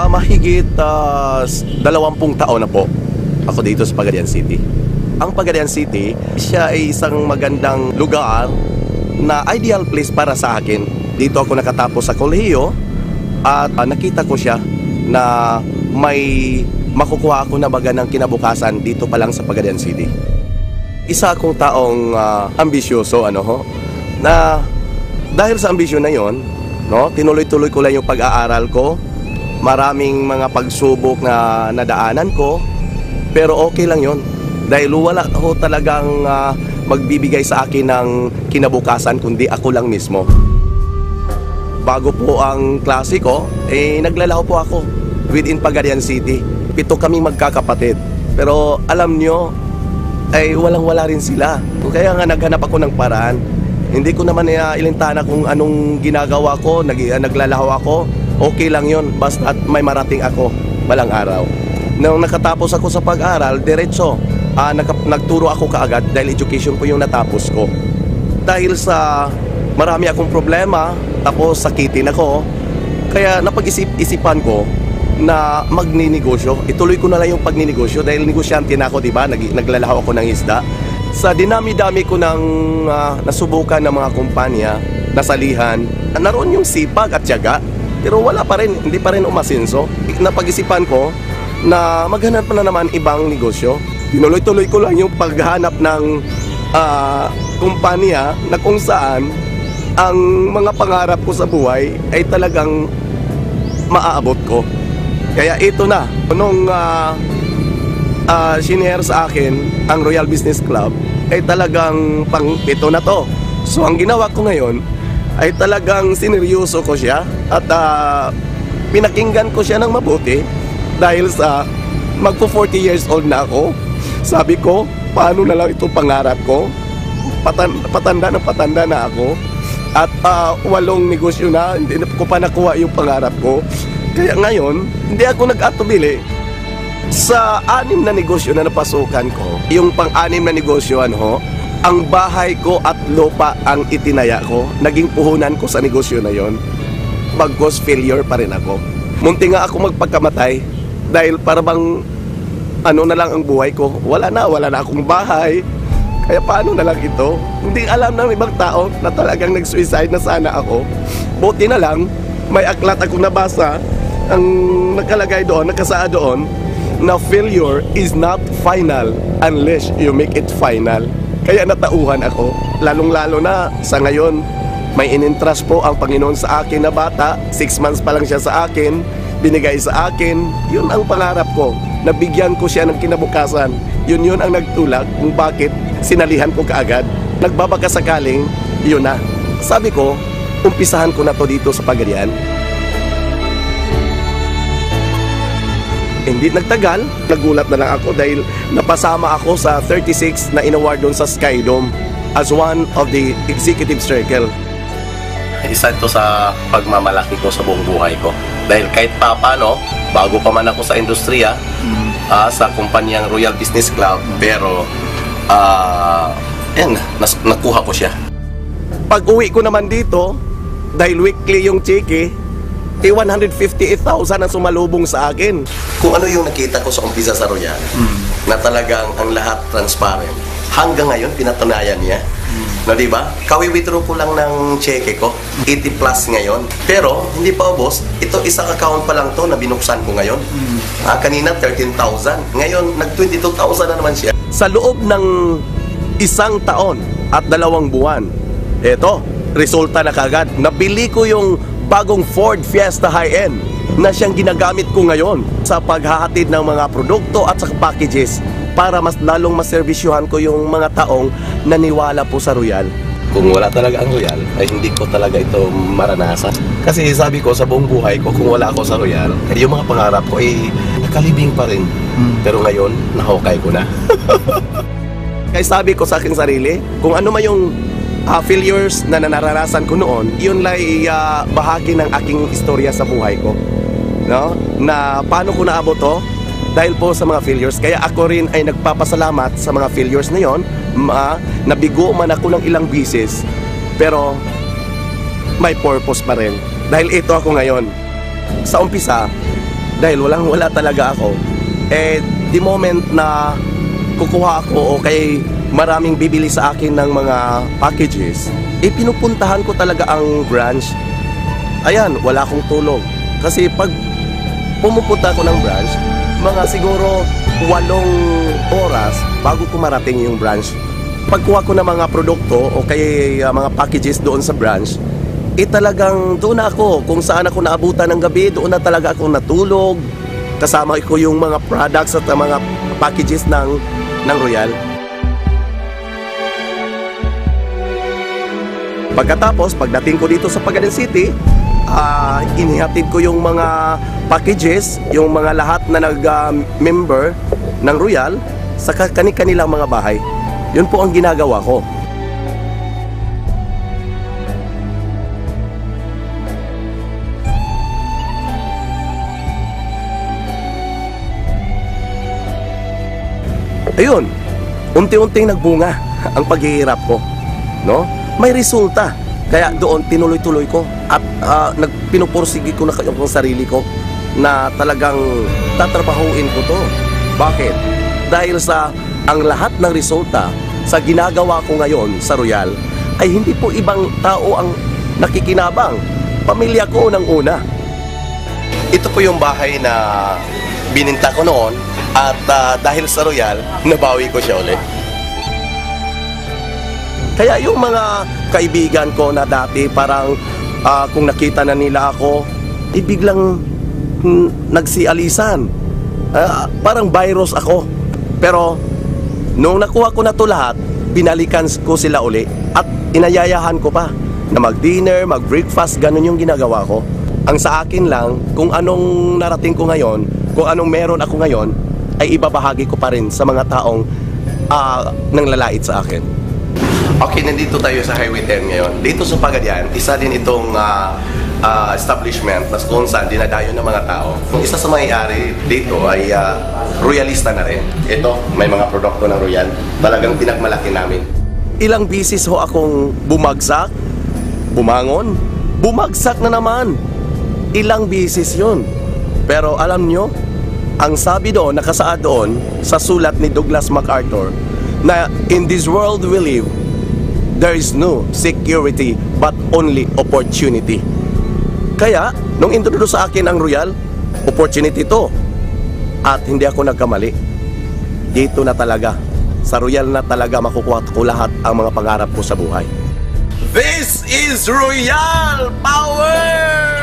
Ah, mahigit ah, s- dalawampung taon na po ako dito sa Pagadian City. Ang Pagadian City, siya ay isang magandang lugar na ideal place para sa akin. Dito ako nakatapos sa kolehiyo at ah, nakita ko siya na may makukuha ako na baga ng kinabukasan dito pa lang sa Pagadian City. Isa akong taong ah, ambisyoso ano ho, na dahil sa ambisyon na yon, no, tinuloy-tuloy ko lang yung pag-aaral ko. Maraming mga pagsubok na nadaanan ko, pero okay lang yon. Dahil wala ho talagang ah, magbibigay sa akin ng kinabukasan kundi ako lang mismo. Bago po ang klase ko, eh naglalaho po ako within Pagadian City. Pito kaming magkakapatid. Pero alam nyo, ay walang wala rin sila. Kaya nga naghanap ako ng paraan. Hindi ko naman uh, ilintana kung anong ginagawa ko, nag, uh, naglalaho ako. Okay lang yon basta may marating ako balang araw. Nung nakatapos ako sa pag-aral, diretso, ah, nag- nagturo ako kaagad dahil education po yung natapos ko. Dahil sa marami akong problema, tapos sakitin ako, kaya napag-isip-isipan ko na magninegosyo. Ituloy ko na lang yung pagninegosyo dahil negosyante na ako, di ba? Nag, naglalaho ako ng isda. Sa dinami-dami ko ng ah, nasubukan ng mga kumpanya, nasalihan, naroon yung sipag at tiyaga. Pero wala pa rin, hindi pa rin umasinso. Napag-isipan ko na maghanap na naman ibang negosyo. Tinuloy-tuloy ko lang yung paghanap ng ah, kumpanya na kung saan ang mga pangarap ko sa buhay ay talagang maaabot ko. Kaya ito na, nung uh, uh, sinare sa akin ang Royal Business Club, ay talagang pang pito na to. So ang ginawa ko ngayon ay talagang sineryoso ko siya at uh, pinakinggan ko siya ng mabuti dahil sa magpo 40 years old na ako. Sabi ko, paano na lang ito pangarap ko? Patan, patanda na patanda na ako. At ah, walong negosyo na, hindi na ko pa nakuha yung pangarap ko. Kaya ngayon, hindi ako nag-atubili sa anim na negosyo na napasukan ko. Yung pang-anim na negosyo, ano, ang bahay ko at lupa ang itinaya ko. Naging puhunan ko sa negosyo na yon. Bagos failure pa rin ako. Munti nga ako magpagkamatay dahil para bang ano na lang ang buhay ko. Wala na, wala na akong bahay. Kaya paano na lang ito? Hindi alam ng ibang tao na talagang nag-suicide na sana ako. Buti na lang, may aklat akong nabasa ang nakalagay doon, nakasaa doon, na failure is not final unless you make it final. Kaya natauhan ako, lalong-lalo na sa ngayon, may inintrust po ang Panginoon sa akin na bata, six months pa lang siya sa akin, binigay sa akin, yun ang pangarap ko. Nabigyan ko siya ng kinabukasan. Yun yun ang nagtulak kung bakit sinalihan ko kaagad. Nagbabaka sakaling, yun na. Sabi ko, umpisahan ko na to dito sa Pagadian. Hindi nagtagal, nagulat na lang ako dahil napasama ako sa 36 na inaward doon sa Skydome as one of the executive circle. Isa ito sa pagmamalaki ko sa buong buhay ko. Dahil kahit pa paano, bago pa man ako sa industriya, ah, sa kumpanyang Royal Business Club, pero ah, yan, nas- nakuha ko siya. Pag uwi ko naman dito, dahil weekly yung cheque, eh 158,000 ang sumalubong sa akin. Kung ano yung nakita ko sa umpisa sa Royal, na talagang ang lahat transparent. Hanggang ngayon, pinatunayan niya. No, di ba? Kawi-withdraw ko lang ng cheque ko. 80 plus ngayon. Pero, hindi pa ubos. Ito, isang account pa lang to na binuksan ko ngayon. Ah, kanina, 13,000. Ngayon, nag-22,000 na naman siya. Sa loob ng isang taon at dalawang buwan, eto, resulta na kagad. Nabili ko yung bagong Ford Fiesta High-End na siyang ginagamit ko ngayon sa paghahatid ng mga produkto at sa packages para mas lalong maservisyohan ko yung mga taong naniwala po sa Royal. Kung wala talaga ang Royal, ay hindi ko talaga ito maranasan. Kasi sabi ko sa buong buhay ko, kung wala ako sa Royal, eh, yung mga pangarap ko ay nakalibing pa rin. Pero ngayon, nahukay ko na. Kaya sabi ko sa aking sarili, kung ano man yung ah, failures na naranasan ko noon, yun ay ah, bahagi ng aking istorya sa buhay ko. No? Na paano ko naabot to? Dahil po sa mga failures. Kaya ako rin ay nagpapasalamat sa mga failures na yon. Ma, nabigo man ako ng ilang bisis. Pero may purpose pa rin. Dahil ito ako ngayon. Sa umpisa, dahil walang wala talaga ako. Eh, the moment na kukuha ako o kay maraming bibili sa akin ng mga packages, eh pinupuntahan ko talaga ang branch. Ayan, wala akong tulog. Kasi pag pumupunta ako ng branch, mga siguro walong oras bago ko marating yung branch. Pagkuha ko ng mga produkto o kay uh, mga packages doon sa branch, eh talagang doon na ako. Kung saan ako naabutan ng gabi, doon na talaga ako natulog. Kasama ko yung mga products at mga packages ng, ng Royal. Pagkatapos, pagdating ko dito sa Pagadan City, uh, inihatid ko yung mga packages, yung mga lahat na nag-member ng Royal sa kani-kanilang mga bahay. Yun po ang ginagawa ko. Ayun, unti-unting nagbunga ang paghihirap ko. No? May resulta. Kaya doon tinuloy-tuloy ko at uh, nagpinupursige ko na yung sarili ko na talagang tatrabahuin ko to. Bakit? Dahil sa ang lahat ng resulta sa ginagawa ko ngayon sa Royal ay hindi po ibang tao ang nakikinabang. Pamilya ko ng una. Ito po yung bahay na bininta ko noon at uh, dahil sa Royal, nabawi ko siya ulit. Kaya yung mga kaibigan ko na dati parang uh, kung nakita na nila ako, eh biglang hmm, nagsialisan. Uh, parang virus ako. Pero nung nakuha ko na to lahat, binalikan ko sila uli at inayayahan ko pa na mag-dinner, mag-breakfast, ganun yung ginagawa ko. Ang sa akin lang, kung anong narating ko ngayon, kung anong meron ako ngayon, ay ibabahagi ko pa rin sa mga taong uh, nang lalait sa akin. Okay, nandito tayo sa Highway 10 ngayon. Dito sa Pagadian, isa din itong uh, uh, establishment na kung saan dinadayo ng mga tao. Kung isa sa may-ari dito ay uh, royalista na rin. Ito, may mga produkto ng Royal. Talagang pinagmalaki namin. Ilang bisis ho akong bumagsak, bumangon, bumagsak na naman. Ilang bisis yun. Pero alam nyo, ang sabi doon, nakasaad doon sa sulat ni Douglas MacArthur, na in this world we live, there is no security but only opportunity. Kaya, nung introduce sa akin ang Royal, opportunity to. At hindi ako nagkamali. Dito na talaga. Sa Royal na talaga makukuha ko lahat ang mga pangarap ko sa buhay. This is Royal Power!